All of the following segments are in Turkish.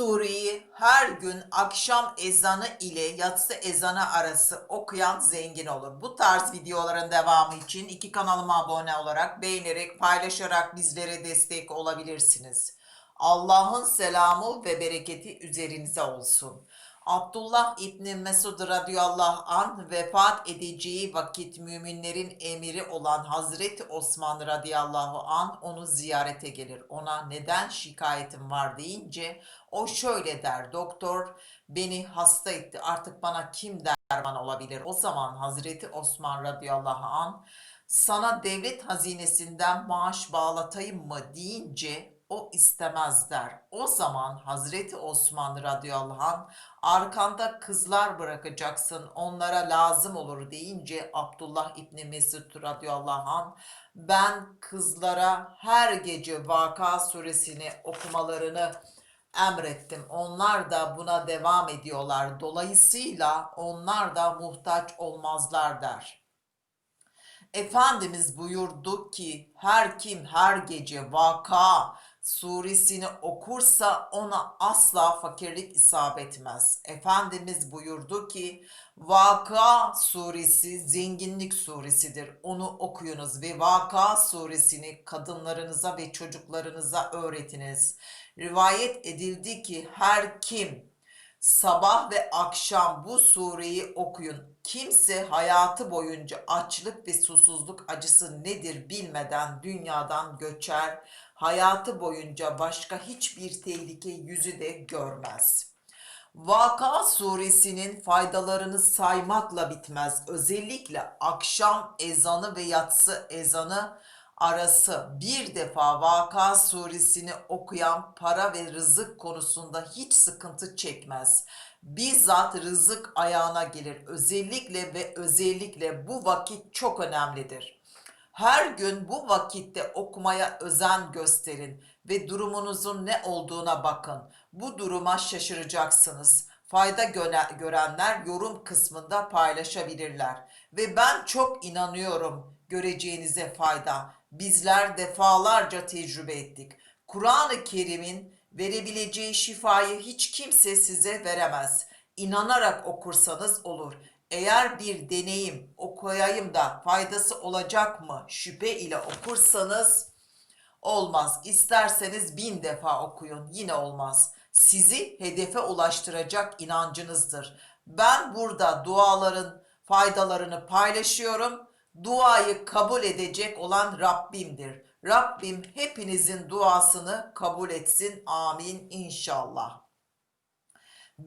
sureyi her gün akşam ezanı ile yatsı ezanı arası okuyan zengin olur. Bu tarz videoların devamı için iki kanalıma abone olarak, beğenerek, paylaşarak bizlere destek olabilirsiniz. Allah'ın selamı ve bereketi üzerinize olsun. Abdullah İbni Mesud radıyallahu anh vefat edeceği vakit müminlerin emiri olan Hazreti Osman radıyallahu anh onu ziyarete gelir. Ona neden şikayetim var deyince o şöyle der doktor beni hasta etti artık bana kim derman olabilir? O zaman Hazreti Osman radıyallahu anh sana devlet hazinesinden maaş bağlatayım mı deyince o istemez der. O zaman Hazreti Osman radıyallahu anh arkanda kızlar bırakacaksın onlara lazım olur deyince Abdullah İbni Mesud radıyallahu anh ben kızlara her gece Vaka suresini okumalarını emrettim. Onlar da buna devam ediyorlar. Dolayısıyla onlar da muhtaç olmazlar der. Efendimiz buyurdu ki her kim her gece Vaka suresini okursa ona asla fakirlik isap etmez. Efendimiz buyurdu ki Vaka suresi zenginlik suresidir. Onu okuyunuz ve Vaka suresini kadınlarınıza ve çocuklarınıza öğretiniz. Rivayet edildi ki her kim Sabah ve akşam bu sureyi okuyun. Kimse hayatı boyunca açlık ve susuzluk acısı nedir bilmeden dünyadan göçer. Hayatı boyunca başka hiçbir tehlike yüzü de görmez. Vaka suresinin faydalarını saymakla bitmez. Özellikle akşam ezanı ve yatsı ezanı arası bir defa Vaka suresini okuyan para ve rızık konusunda hiç sıkıntı çekmez. Bizzat rızık ayağına gelir. Özellikle ve özellikle bu vakit çok önemlidir. Her gün bu vakitte okumaya özen gösterin ve durumunuzun ne olduğuna bakın. Bu duruma şaşıracaksınız. Fayda görenler yorum kısmında paylaşabilirler. Ve ben çok inanıyorum göreceğinize fayda. Bizler defalarca tecrübe ettik. Kur'an-ı Kerim'in verebileceği şifayı hiç kimse size veremez. İnanarak okursanız olur. Eğer bir deneyim okuyayım da faydası olacak mı şüphe ile okursanız olmaz. İsterseniz bin defa okuyun yine olmaz. Sizi hedefe ulaştıracak inancınızdır. Ben burada duaların faydalarını paylaşıyorum. Duayı kabul edecek olan Rabbimdir. Rabbim hepinizin duasını kabul etsin. Amin inşallah.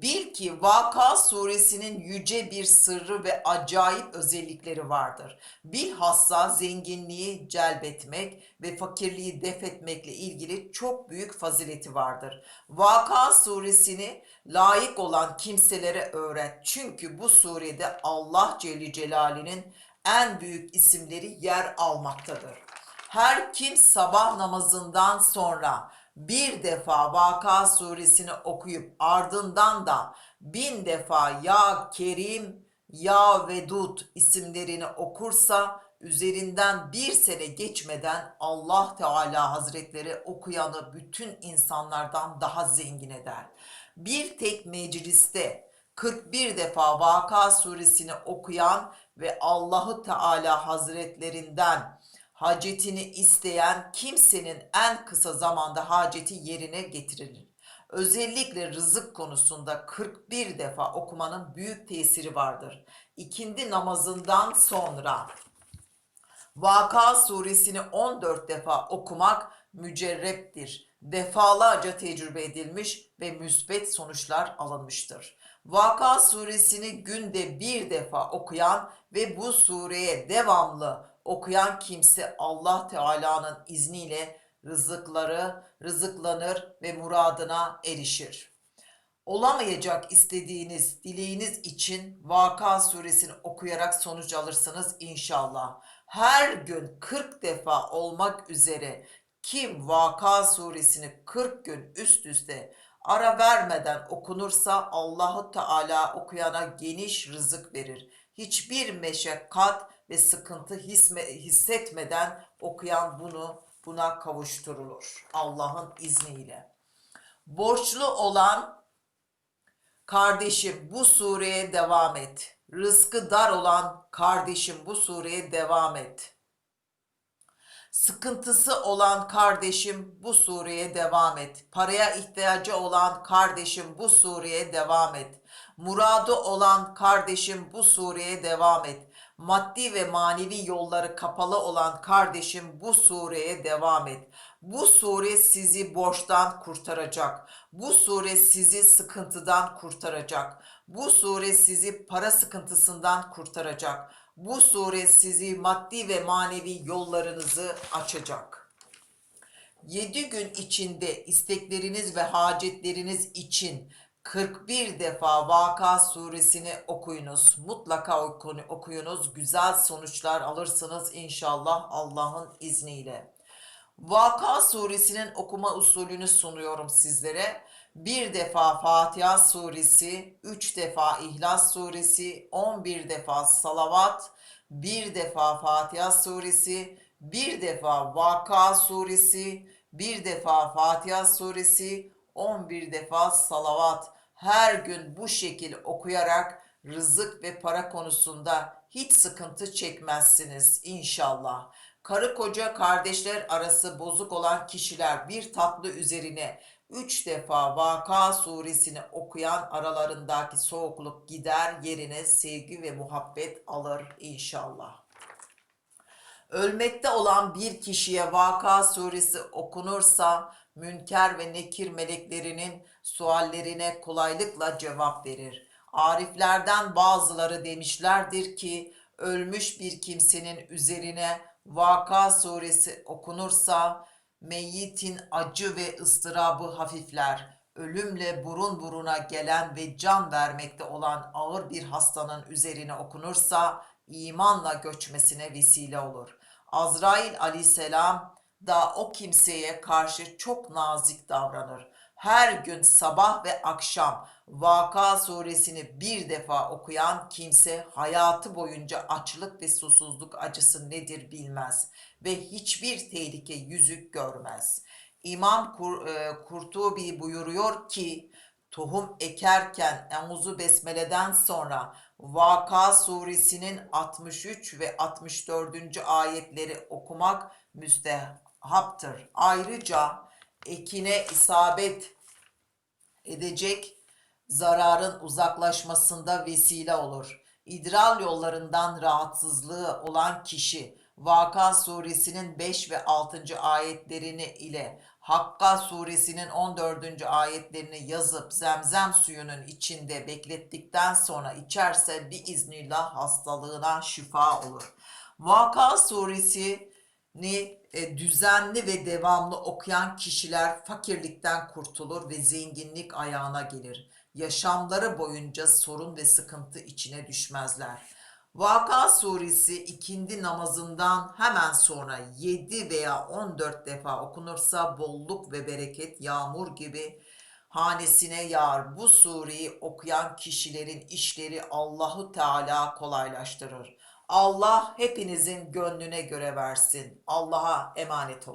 Bil ki Vaka suresinin yüce bir sırrı ve acayip özellikleri vardır. Bilhassa zenginliği celbetmek ve fakirliği def etmekle ilgili çok büyük fazileti vardır. Vaka suresini layık olan kimselere öğret. Çünkü bu surede Allah Celle Celaluhu'nun en büyük isimleri yer almaktadır. Her kim sabah namazından sonra bir defa Vaka suresini okuyup ardından da bin defa Ya Kerim, Ya Vedud isimlerini okursa üzerinden bir sene geçmeden Allah Teala Hazretleri okuyanı bütün insanlardan daha zengin eder. Bir tek mecliste 41 defa Vaka suresini okuyan ve Allahu Teala Hazretlerinden hacetini isteyen kimsenin en kısa zamanda haceti yerine getirilir. Özellikle rızık konusunda 41 defa okumanın büyük tesiri vardır. İkindi namazından sonra Vaka suresini 14 defa okumak mücerreptir. Defalarca tecrübe edilmiş ve müsbet sonuçlar alınmıştır. Vaka suresini günde bir defa okuyan ve bu sureye devamlı okuyan kimse Allah Teala'nın izniyle rızıkları rızıklanır ve muradına erişir. Olamayacak istediğiniz dileğiniz için Vaka suresini okuyarak sonuç alırsınız inşallah. Her gün 40 defa olmak üzere kim Vaka suresini 40 gün üst üste ara vermeden okunursa Allahu Teala okuyana geniş rızık verir. Hiçbir meşakkat ve sıkıntı hissetmeden okuyan bunu buna kavuşturulur Allah'ın izniyle. Borçlu olan kardeşim bu sureye devam et. Rızkı dar olan kardeşim bu sureye devam et. Sıkıntısı olan kardeşim bu sureye devam et. Paraya ihtiyacı olan kardeşim bu sureye devam et. Muradı olan kardeşim bu sureye devam et. Maddi ve manevi yolları kapalı olan kardeşim bu sureye devam et. Bu sure sizi borçtan kurtaracak. Bu sure sizi sıkıntıdan kurtaracak. Bu sure sizi para sıkıntısından kurtaracak. Bu sure sizi maddi ve manevi yollarınızı açacak. 7 gün içinde istekleriniz ve hacetleriniz için 41 defa Vaka suresini okuyunuz. Mutlaka oku- okuyunuz. Güzel sonuçlar alırsınız inşallah Allah'ın izniyle. Vaka suresinin okuma usulünü sunuyorum sizlere. Bir defa Fatiha suresi, üç defa İhlas suresi, on bir defa salavat, bir defa Fatiha suresi, bir defa Vaka suresi, bir defa Fatiha suresi, on bir defa salavat. Her gün bu şekil okuyarak rızık ve para konusunda hiç sıkıntı çekmezsiniz inşallah. Karı koca kardeşler arası bozuk olan kişiler bir tatlı üzerine üç defa Vaka suresini okuyan aralarındaki soğukluk gider yerine sevgi ve muhabbet alır inşallah. Ölmekte olan bir kişiye Vaka suresi okunursa Münker ve Nekir meleklerinin suallerine kolaylıkla cevap verir. Ariflerden bazıları demişlerdir ki ölmüş bir kimsenin üzerine Vaka suresi okunursa meyyitin acı ve ıstırabı hafifler. Ölümle burun buruna gelen ve can vermekte olan ağır bir hastanın üzerine okunursa imanla göçmesine vesile olur. Azrail aleyhisselam da o kimseye karşı çok nazik davranır. Her gün sabah ve akşam Vaka suresini bir defa okuyan kimse hayatı boyunca açlık ve susuzluk acısı nedir bilmez ve hiçbir tehlike yüzük görmez. İmam Kur, e, Kurtubi buyuruyor ki tohum ekerken Euzu Besmele'den sonra Vaka suresinin 63 ve 64. ayetleri okumak müstehaptır. Ayrıca ekine isabet edecek zararın uzaklaşmasında vesile olur. İdrar yollarından rahatsızlığı olan kişi Vaka suresinin 5 ve 6. ayetlerini ile Hakka suresinin 14. ayetlerini yazıp zemzem suyunun içinde beklettikten sonra içerse bir iznillah hastalığına şifa olur. Vaka suresini e, düzenli ve devamlı okuyan kişiler fakirlikten kurtulur ve zenginlik ayağına gelir. Yaşamları boyunca sorun ve sıkıntı içine düşmezler. Vaka suresi ikindi namazından hemen sonra 7 veya 14 defa okunursa bolluk ve bereket yağmur gibi hanesine yağar. Bu sureyi okuyan kişilerin işleri Allahu Teala kolaylaştırır. Allah hepinizin gönlüne göre versin. Allah'a emanet olun.